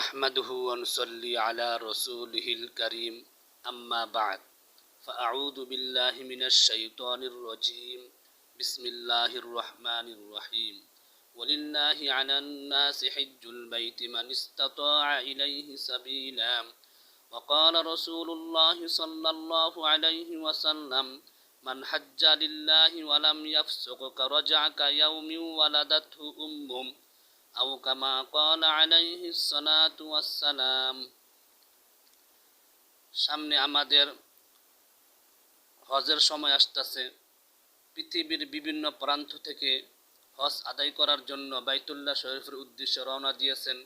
نحمده ونصلي على رسوله الكريم أما بعد فأعوذ بالله من الشيطان الرجيم بسم الله الرحمن الرحيم ولله على الناس حج البيت من استطاع إليه سبيلا وقال رسول الله صلى الله عليه وسلم من حج لله ولم يفسق كرجع كيوم ولدته أمه أو كما قال عليه الصلاة والسلام সামনে আমাদের হজের সময় আসতেছে পৃথিবীর বিভিন্ন প্রান্ত থেকে হজ আদায় করার জন্য বাইতুল্লাহ শরীফের উদ্দেশ্যে রওনা দিয়েছেন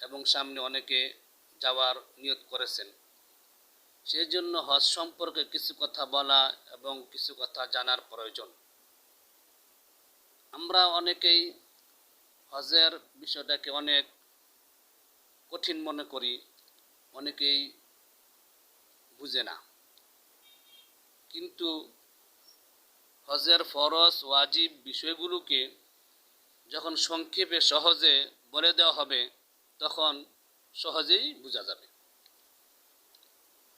এবং সামনে অনেকে যাওয়ার নিয়ত করেছেন সেই জন্য হজ সম্পর্কে কিছু কথা বলা এবং কিছু কথা জানার প্রয়োজন আমরা অনেকেই হজের বিষয়টাকে অনেক কঠিন মনে করি, অনেকেই বুঝে না। কিন্তু হজের ফরজ, ওয়াজিব বিষয়গুলোকে যখন সংক্ষেপে সহজে বলে দেওয়া হবে, তখন সহজেই বোঝা যাবে।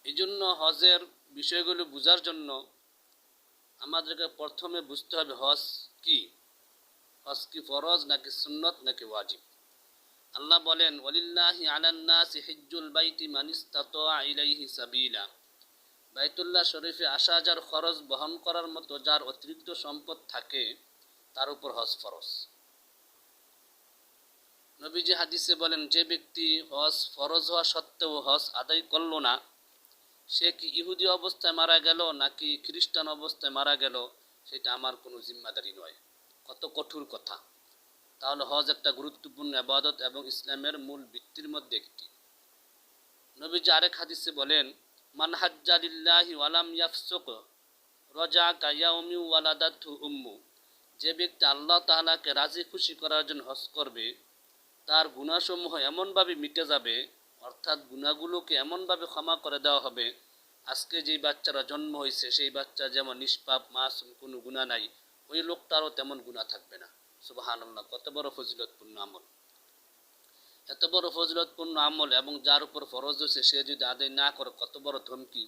এই জন্য হজের বিষয়গুলো বোঝার জন্য আমাদেরকে প্রথমে বুঝতে হবে হজ কি। হজ কি ফরজ নাকি সুন্নত নাকি ওয়াজিব? আল্লাহ বলেন ওলিল্লাহি আলান্নাসি হিজ্জুল বাইতি মানিস্তাতা ইলাইহি সাবিলা। বাইতুল্লাহ শরীফে আসা যার খরচ বহন করার মতো যার অতিরিক্ত সম্পদ থাকে, তার উপর হজ ফরজ। নবীজি হাদিসে বলেন, যে ব্যক্তি হজ ফরজ হওয়া সত্ত্বেও হজ আদায় করল না, সে কি ইহুদি অবস্থায় মারা গেল নাকি খ্রিস্টান অবস্থায় মারা গেল, সেটা আমার কোনো জিম্মাদারি নয়। কত কঠোর কথা। তাহলে হজ একটা গুরুত্বপূর্ণ আবাদত এবং ইসলামের মূল ভিত্তির মধ্যে একটি। নবীজি আরেক হাদিসে বলেন, মান হাজ্জালিল্লাহি ওয়ালাম ইয়াফসুক রজা কায়াউমি ওয়ালাদাতু উম্মু। যে ব্যক্তি আল্লাহ তাআলাকে রাজি খুশি করার জন্য হজ করবে, তার গুণাসমূহ এমনভাবে মিটে যাবে, অর্থাৎ গুণাগুলোকে এমনভাবে ক্ষমা করে দেওয়া হবে, আজকে যেই বাচ্চারা জন্ম হয়েছে, সেই বাচ্চা যেমন নিষ্পাপ, মাসুম, কোনো গুণা নাই ওই লোকটারও তেমন গুণা থাকবে না। সুবাহান্লাহ কত বড় ফজিলতপূর্ণ আমল। এত বড় ফজিলতপূর্ণ আমল এবং যার উপর ফরজ হয়েছে, সে যদি আদায় না করে, কত বড় ধমকি।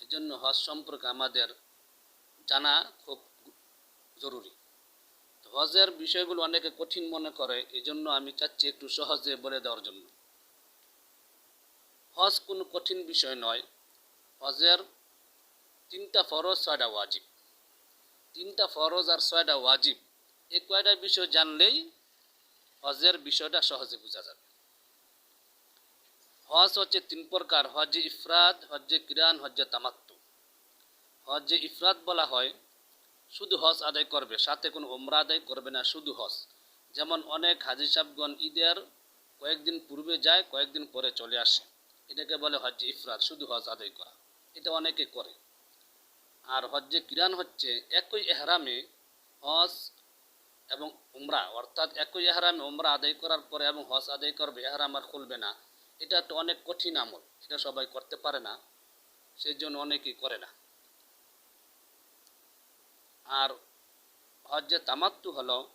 এজন্য হজ সম্পর্কে আমাদের জানা খুব জরুরি। হজের বিষয়গুলো অনেকে কঠিন মনে করে এই জন্য আমি চাচ্ছি একটু সহজে বলে দেওয়ার জন্য। হজ কোনো কঠিন বিষয় নয়। হজের তিনটা ফরজ, ছয়টা ওয়াজিব। তিনটা ফরজ আর ছয়টা ওয়াজিব। এই কয়টা বিষয় জানলেই হজের বিষয়টা সহজে বোঝা যাবে। হজ হচ্ছে তিন প্রকার, হজে ইফরাদ হজ্জে কিরান হজ্জে তামাত্তু হজ্জে ইফরাদ বলা হয়, শুধু হজ আদায় করবে, সাথে কোনো ওমরা আদায় করবে না, শুধু হজ। যেমন অনেক হাজি সাহেবগণ ঈদের কয়েকদিন পূর্বে যায়, কয়েকদিন পরে চলে আসে। এটাকে বলে হজ্জে ইফরাদ শুধু হজ আদায় করা। এটা অনেকে করে। আর হজ্জে কিরান হচ্ছে একই এহরামে হজ এবং উমরা, অর্থাৎ একই এহরামে উমরা আদায় করার পরে এবং হজ আদায় করবে, এহরাম আর খুলবে না। এটা তো অনেক কঠিন আমল, এটা সবাই করতে পারে না সেই জন্য অনেকেই করে না। আর হজ্জে তামাত্তু হলো,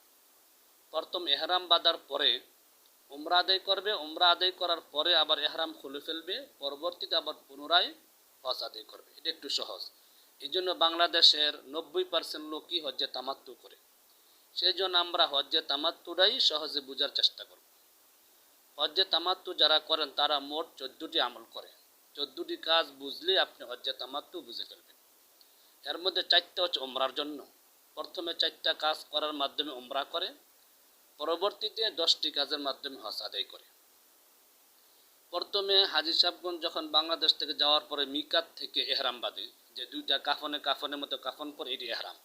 প্রথম এহরাম বাঁধার পরে উমরা আদায় করবে, উমরা আদায় করার পরে আবার এহরাম খুলে ফেলবে, পরবর্তীতে আবার পুনরায় হজ আদায় করবে। এটা একটু সহজ। এই জন্য বাংলাদেশের নব্বই পার্সেন্ট লোকই হজ্জে তামাত্তু করে। সেই জন্য আমরা হজ্জে তামাত্তুরাই সহজে বোঝার চেষ্টা করব। হজ্জে তামাত্তু যারা করেন, তারা মোট চোদ্দোটি আমল করে। চোদ্দোটি কাজ বুঝলে আপনি হজ্জে তামাত্তু বুঝে ফেলবেন। এর মধ্যে চারটা হচ্ছে ওমরার জন্য। প্রথমে চারটা কাজ করার মাধ্যমে ওমরা করে, পরবর্তীতে দশটি কাজের মাধ্যমে হজ আদায় করে। প্রথমে হাজি সাহেবগঞ্জ যখন বাংলাদেশ থেকে যাওয়ার পরে মিকাত থেকে এহরাম বাঁধে যে দুইটা কাফনে কাফনের মতো কাফন পরে এটি এহরাম।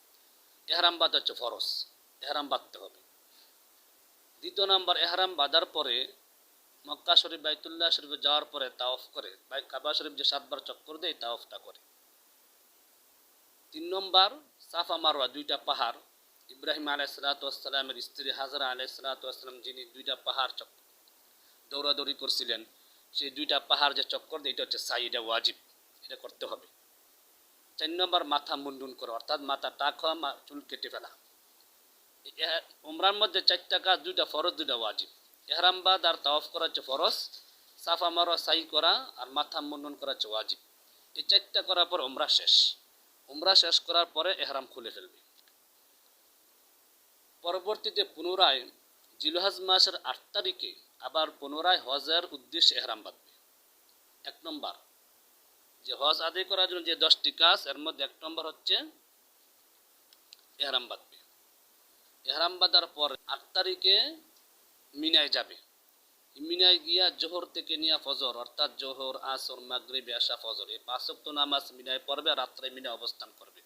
এহরাম বাদ হচ্ছে ফরস এহরাম বাঁধতে হবে। দ্বিতীয় নাম্বার, এহরাম বাঁধার পরে মক্কা শরীফ বাইতুল্লাহ শরীফে যাওয়ার পরে তাওফ করে, বাই কাবা শরীফ যে সাতবার চক্কর দেয় তাওফটা করে। তিন নম্বর, সাফা মারোয়া দুইটা পাহাড়, ইব্রাহিম আলাই সালাতামের স্ত্রী হাজরা আলাই সালাতাম যিনি দুইটা পাহাড় চক্কর দৌড়াদৌড়ি করছিলেন। সেই দুইটা পাহাড় যে চক্কর দেয়, এটা হচ্ছে সাই, এটা ওয়াজিব। এটা করতে হবে। চার নম্বর, মাথা মুন্ডুন করো, অর্থাৎ মাথা টাক হওয়া চুল কেটে ফেলা। উমরার মধ্যে চারটা কাজ, দুইটা ফরজ, দুইটা ওয়াজিব। এহরামবাদ আর তাওয়াফ করা হচ্ছে ফরজ। সাফা মারা, সাই করা আর মাথা মুন্ডন করা হচ্ছে ওয়াজিব। এই চারটা করার পর ওমরা শেষ। ওমরা শেষ করার পরে এহরাম খুলে ফেলবে। পরবর্তীতে পুনরায় জিলহাজ মাসের আট তারিখে আবার পুনরায় হজের উদ্দেশ্যে এহরাম বাঁধবে। এক নম্বর, যে হজ আদায় করার জন্য যে দশটি কাজ, এর মধ্যে এক নম্বর হচ্ছে এহরাম বাঁধবে। এহরাম বাঁধার পর আট তারিখে মিনায় যাবে। মিনায় গিয়া জোহর থেকে নিয়ে ফজর, অর্থাৎ জোহর, আসর, মাগরিব আসা ফজর, এই পাঁচক্ত নামাজ মিনায় পড়বে, রাত্রে মিনায় অবস্থান করবে।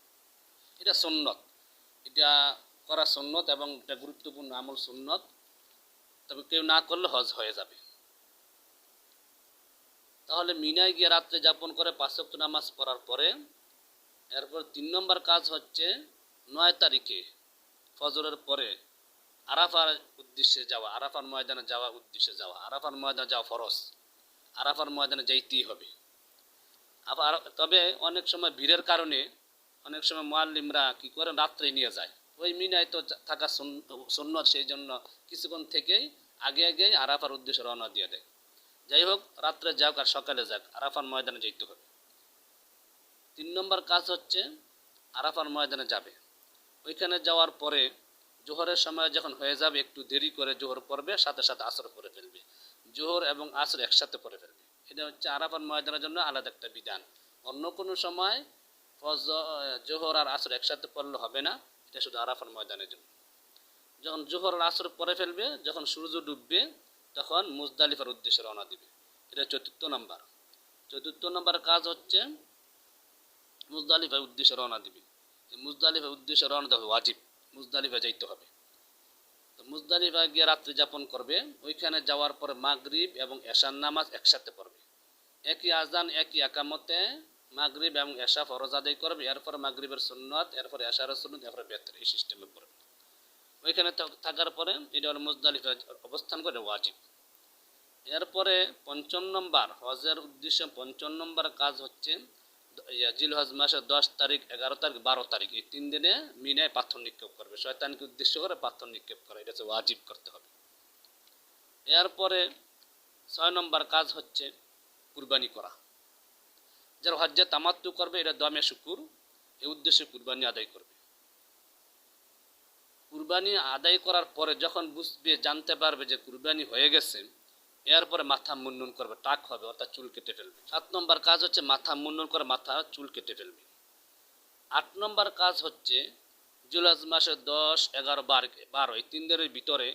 এটা সুন্নত। এটা করা সুন্নত এবং এটা গুরুত্বপূর্ণ আমল সুন্নত। তবে কেউ না করলে হজ হয়ে যাবে। তাহলে মিনায় গিয়ে রাত্রে যাপন করে পাঁচক্ত নামাজ পড়ার পরে, এরপর তিন নম্বর কাজ হচ্ছে নয় তারিখে ফজরের পরে আরাফার উদ্দেশ্যে যাওয়া, আরাফার ময়দানে যাওয়া উদ্দেশ্যে যাওয়া, আরাফার ময়দানে যাওয়া ফরজ, আরাফার ময়দানে যাইতেই হবে। আবার তবে অনেক সময় ভিড়ের কারণে অনেক সময় মোয়াল্লিমরা কি করে রাত্রে নিয়ে যায়। ওই মিনায় তো থাকা সুন্নত, সেই জন্য কিছুক্ষণ থেকেই আগে আগে আরাফার উদ্দেশ্যে রওনা দিয়ে দেয়। যাই হোক, রাত্রে যাক আর সকালে যাক, আরাফার ময়দানে যেতে হবে। তিন নম্বর কাজ হচ্ছে আরাফার ময়দানে যাবে। ওইখানে যাওয়ার পরে জোহরের সময় যখন হয়ে যাবে, একটু দেরি করে জোহর পড়বে, সাথে সাথে আসর করে ফেলবে। জোহর এবং আসর একসাথে পড়ে ফেলবে। এটা হচ্ছে আরাফার ময়দানের জন্য আলাদা একটা বিধান। অন্য কোনো সময় জোহর আর আসর একসাথে পড়লে হবে না, এটা শুধু আরাফার ময়দানের জন্য। যখন জোহর আসর পরে ফেলবে, যখন সূর্য ডুববে, তখন মুজদালিফার উদ্দেশ্যে রওনা দিবে। এটা চতুর্থ নম্বর। চতুর্থ নম্বর কাজ হচ্ছে মুজদালিফার উদ্দেশ্যে রওনা দিবে। মুজদালিফার উদ্দেশ্যে রওনা দেওয়া ওয়াজিব। মুজদালিফা যাইতে হবে। তো মুজদালিফা গিয়ে রাত্রি যাপন করবে। ওইখানে যাওয়ার পরে মাগরিব এবং এশার নামাজ একসাথে পড়বে। একই আজান, একই একামতে মাগরিব এবং এশা ফরজ আদায় করবে। এরপর মাগরিবের সুন্নত, এরপর এশারের সুন্নত, এরপর বেতর। এই সিস্টেমে পড়বে। ওইখানে থাকার পরে এটা হলো মুজদালিফা, অবস্থান করে ওয়াজিব। এরপরে পঞ্চম নম্বর, হজের উদ্দেশ্যে পঞ্চম নম্বর কাজ হচ্ছে জিল হজ মাসের দশ তারিখ, এগারো তারিখ, বারো তারিখ। এই তিন দিনে মিনায় পাথর নিক্ষেপ করবে। শয়তানকে উদ্দেশ্য করে পাথর নিক্ষেপ করে, এটা হচ্ছে ওয়াজিব করতে হবে। এরপরে ছয় নম্বর কাজ হচ্ছে কুরবানি করা। যারা হজ্জে তামাত্তু করবে, এটা দমে শুকুর। এই উদ্দেশ্যে কুরবানি আদায় করবে। কুরবানি আদায় করার পরে যখন বুঝবে, জানতে পারবে যে কুরবানি হয়ে গেছে, এরপরে মাথা মুন্ডন করবে, টাক হবে, অর্থাৎ চুল কেটে ফেলবে। সাত নম্বর কাজ হচ্ছে মাথা মুন্ডন করে মাথা, চুল কেটে ফেলবে। আট নম্বর কাজ হচ্ছে জুলাজ মাসের দশ, এগারো, বার, বারো, এই তিন দিনের ভিতরে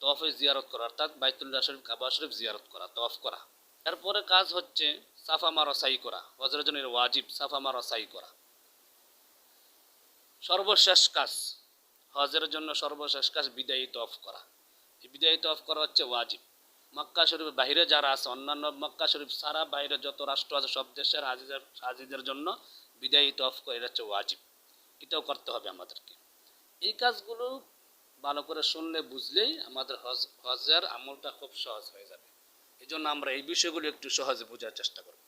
তফে জিয়ারত করা, অর্থাৎ বাইতুল্লাহ শরীফ, কাবা শরীফ জিয়ারত করা তফ করা। এরপরে কাজ হচ্ছে সাফা মারা সাই করা হজরজনের ওয়াজিব, সাফা মারা সাই করা। সর্বশেষ কাজ। হজের জন্য সর্বশেষ কাজ বিদায়ী তফ করা। এই বিদায়ী তফ করা হচ্ছে ওয়াজিব। মক্কা শরীফের বাইরে যারা আছে, অন্যান্য মক্কা শরীফ সারা বাইরে যত রাষ্ট্র আছে, সব দেশের হাজিদের হাজিদের জন্য বিদায়ী তফ করে, এটা হচ্ছে ওয়াজিব। এটাও করতে হবে আমাদেরকে। এই কাজগুলো ভালো করে শুনলে, বুঝলেই আমাদের হজ, হজের আমলটা খুব সহজ হয়ে যাবে। এই জন্য আমরা এই বিষয়গুলো একটু সহজে বোঝার চেষ্টা করব।